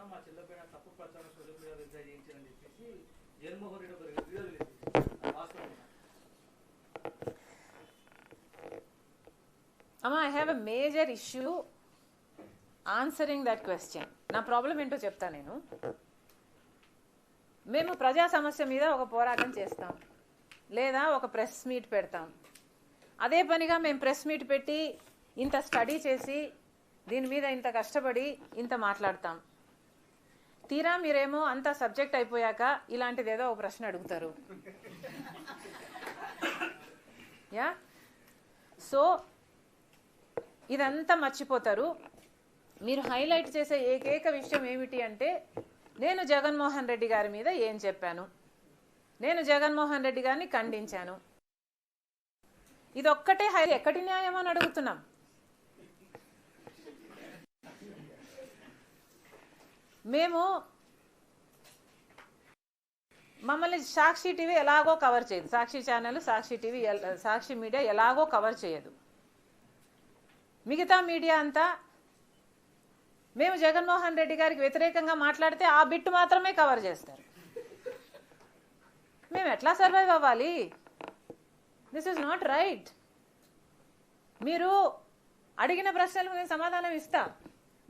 చేస్తున్నా మా చెల్లెపైన తప్పు ప్రచారం సోషల్ మీడియా వెబ్సైట్ చేయించారని చెప్పేసి జగన్మోహన్ రెడ్డి ఒక వీడియో రిలీజ్ అమ్మా I have a major issue answering that question నా ప్రాబ్లం ఏంటో చెప్తా నేను. మేము ప్రజా సమస్య మీద ఒక పోరాటం చేస్తాం. లేదా ఒక ప్రెస్ మీట్ పెడతాం. అదే పనిగా మేము ప్రెస్ మీట్ పెట్టి ఇంత స్టడీ చేసి దీని మీద ఇంత కష్టపడి ఇంత మాట్లాడతాం. తీరా మీరేమో అంత సబ్జెక్ట్ అయిపోయాక ఇలాంటిది ఏదో ఒక ప్రశ్న అడుగుతారు. యా? సో ఇదంతా మర్చిపోతారు. మీరు హైలైట్ చేసే ఏకైక విషయం ఏమిటి అంటే నేను జగన్మోహన్ రెడ్డి గారి మీద ఏం చెప్పాను? నేను జగన్మోహన్ రెడ్డి గారిని ఖండించాను. ఇదొక్కటే హై ఎక్కడి న్యాయం అని అడుగుతున్నాం. మేము మమ్మల్ని సాక్షి టీవీ ఎలాగో కవర్ చేయదు. Sakshi channel Sakshi TV Sakshi media ఎలాగో కవర్ చేయదు. మిగతా మీడియా అంతా మేము జగన్మోహన్ రెడ్డి గారికి వ్యతిరేకంగా మాట్లాడితే ఆ బిట్టు మాత్రమే కవర్ చేస్తారు. మేము ఎట్లా సర్వైవ్ అవ్వాలి? దిస్ ఈజ్ నాట్ రైట్ మీరు అడిగిన ప్రశ్నలకు నేను సమాధానం ఇస్తా.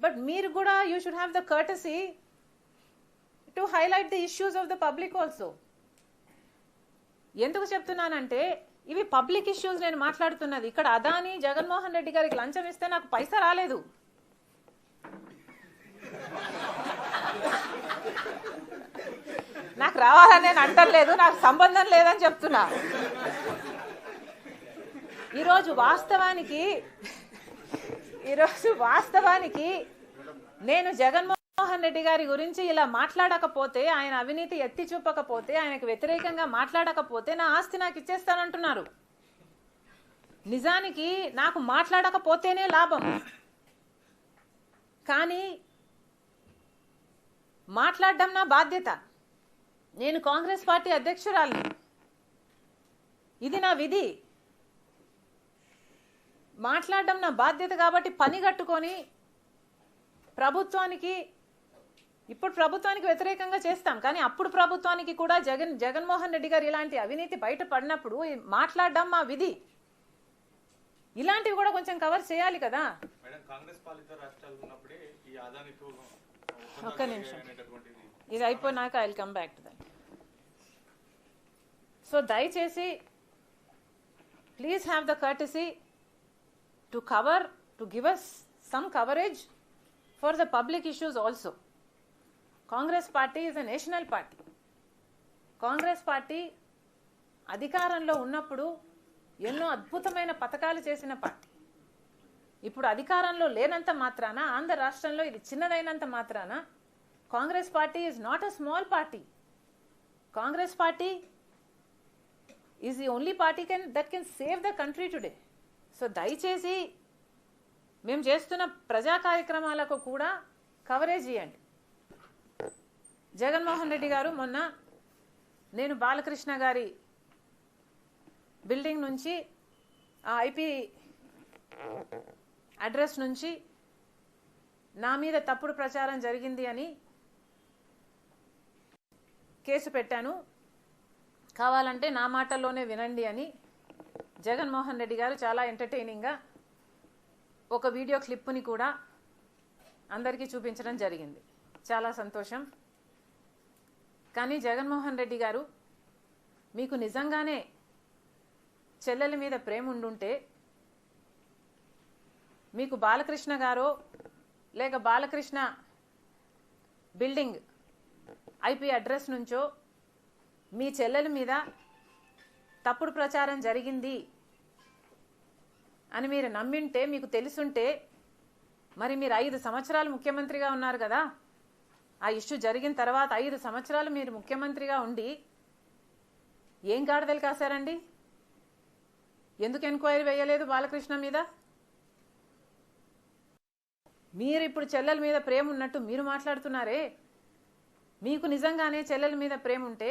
బట్ మీరు కూడా you should have the courtesy to highlight the issues of the public also ఎందుకు చెప్తున్నానంటే ఇవి పబ్లిక్ ఇష్యూస్ నేను మాట్లాడుతున్నది. ఇక్కడ అదాని జగన్మోహన్ రెడ్డి గారికి లంచం ఇస్తే నాకు పైసా రాలేదు. నాకు రావాలని నేను అంటలేదు నాకు సంబంధం లేదని చెప్తున్నా. ఈరోజు వాస్తవానికి ఈరోజు వాస్తవానికి నేను జగన్మోహన్ రెడ్డి గారి గురించి ఇలా మాట్లాడకపోతే ఆయన అవినీతి ఎత్తి చూపకపోతే ఆయనకు వ్యతిరేకంగా మాట్లాడకపోతే నా ఆస్తి నాకు ఇచ్చేస్తానంటున్నారు. నిజానికి నాకు మాట్లాడకపోతేనే లాభం. కానీ మాట్లాడడం నా బాధ్యత. నేను కాంగ్రెస్ పార్టీ అధ్యక్షురాలిని. ఇది నా విధి. మాట్లాడడం నా బాధ్యత కాబట్టి పని కట్టుకొని ప్రభుత్వానికి ఇప్పుడు ప్రభుత్వానికి వ్యతిరేకంగా చేస్తాం. కానీ అప్పుడు ప్రభుత్వానికి కూడా జగన్ జగన్మోహన్ రెడ్డి గారు ఇలాంటి అవినీతి బయటపడినప్పుడు మాట్లాడడం మా విధి. ఇలాంటివి కూడా కొంచెం కవర్ చేయాలి కదా. ఒక్క నిమిషం. ఇది అయిపోయినాక I come back to that so దయచేసి please have the courtesy to cover to give us some coverage for the public issues also Congress party is a national party Congress party అధికారంలో ఉన్నప్పుడు ఎన్నో అద్భుతమైన పథకాలు చేసిన పార్టీ. ఇప్పుడు అధికారంలో లేనంత మాత్రాన ఆంధ్ర రాష్ట్రంలో ఇది చిన్నదైనంత మాత్రాన Congress party is not a small party Congress party is the only party can that can save the country today so దయచేసి మేము చేస్తున్న ప్రజా కార్యక్రమాలకు కూడా కవరేజ్ ఇవ్వండి జగన్మోహన్ రెడ్డి గారు మొన్న నేను బాలకృష్ణ గారి బిల్డింగ్ నుంచి ఆ ఐపీ అడ్రస్ నుంచి నా మీద తప్పుడు ప్రచారం జరిగింది అని కేసు పెట్టాను. కావాలంటే నా మాటల్లోనే వినండి అని జగన్మోహన్ రెడ్డి గారు చాలా ఎంటర్టైనింగ్గా ఒక వీడియో క్లిప్పుని కూడా అందరికీ చూపించడం జరిగింది. చాలా సంతోషం. కానీ జగన్మోహన్ రెడ్డి గారు మీకు నిజంగానే చెల్లెల మీద ప్రేమ ఉండుంటే మీకు బాలకృష్ణ గారో లేక బాలకృష్ణ బిల్డింగ్ ఐపీ అడ్రస్ నుంచో మీ చెల్లెల మీద తప్పుడు ప్రచారం జరిగింది అని మీరు నమ్మింటే మీకు తెలుసుంటే మరి మీరు ఐదు సంవత్సరాలు ముఖ్యమంత్రిగా ఉన్నారు కదా. ఆ ఇష్యూ జరిగిన తర్వాత ఐదు సంవత్సరాలు మీరు ముఖ్యమంత్రిగా ఉండి ఏం గాడిదలు కాశారండి? ఎందుకు ఎంక్వైరీ వేయలేదు బాలకృష్ణ మీద? మీరు ఇప్పుడు చెల్లెల మీద ప్రేమ ఉన్నట్టు మీరు మాట్లాడుతున్నారే? మీకు నిజంగానే చెల్లెల మీద ప్రేమ ఉంటే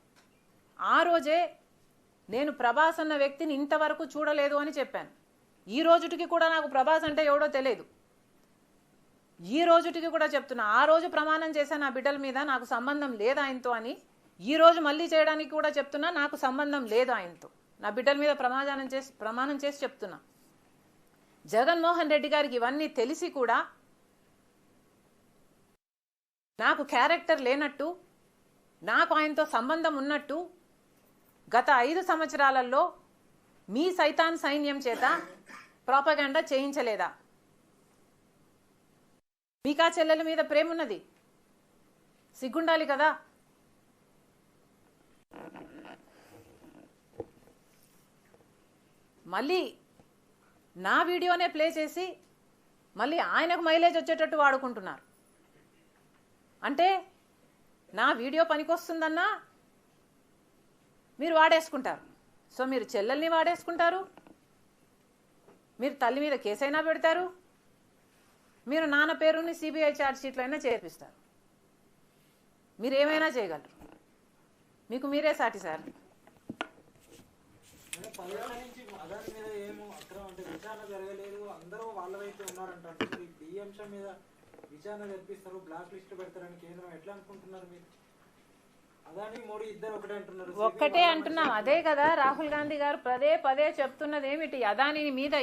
ఆ రోజే నేను ప్రభాస్ అన్న వ్యక్తిని ఇంతవరకు చూడలేదు అని చెప్పాను. ఈ రోజుటికి కూడా నాకు ప్రభాస్ అంటే ఎవడో తెలియదు ఈ రోజుటికి కూడా చెప్తున్నా ఆ రోజు ప్రమాణం చేశాను నా బిడ్డల మీద నాకు సంబంధం లేదు ఆయనతో అని ఈ రోజు మళ్ళీ చేయడానికి కూడా చెప్తున్నా నాకు సంబంధం లేదు ఆయనతో. నా బిడ్డల మీద ప్రమాణం చేసి ప్రమాణం చేసి చెప్తున్నా. జగన్మోహన్ రెడ్డి గారికి ఇవన్నీ తెలిసి కూడా నాకు క్యారెక్టర్ లేనట్టు నాకు ఆయనతో సంబంధం ఉన్నట్టు గత ఐదు సంవత్సరాలలో మీ సైతాన్ సైన్యం చేత ప్రాపగాండా చేయించలేదా? మీకా చెల్లెల మీద ప్రేమున్నది? సిగ్గుండాలి కదా? మళ్ళీ నా వీడియోనే ప్లే చేసి మళ్ళీ ఆయనకు మైలేజ్ వచ్చేటట్టు వాడుకుంటున్నారు. అంటే నా వీడియో పనికొస్తుందన్నా మీరు వాడేసుకుంటారు. సో మీరు చెల్లెల్ని వాడేసుకుంటారు. మీరు తల్లి మీద కేసైనా పెడతారు. మీరు నాన్న పేరుని సిబిఐ ఛార్జ్షీట్లో అయినా చేర్పిస్తారు మీరు ఏమైనా చేయగలరు. మీకు మీరే సాటి సార్. నుంచి మీద ఏమో అంటే జరగలేదు. అందరూ వాళ్ళ వైపు మీద విచారణ జరిపిస్తారు. బ్లాక్ లిస్ట్ పెడతారని కేంద్రం ఎట్లా అనుకుంటున్నారు మీరు? ఒక్కటే అంటున్నాం. అదే కదా రాహుల్ గాంధీ గారు పదే పదే చెప్తున్నది ఏమిటి? అదాని మీద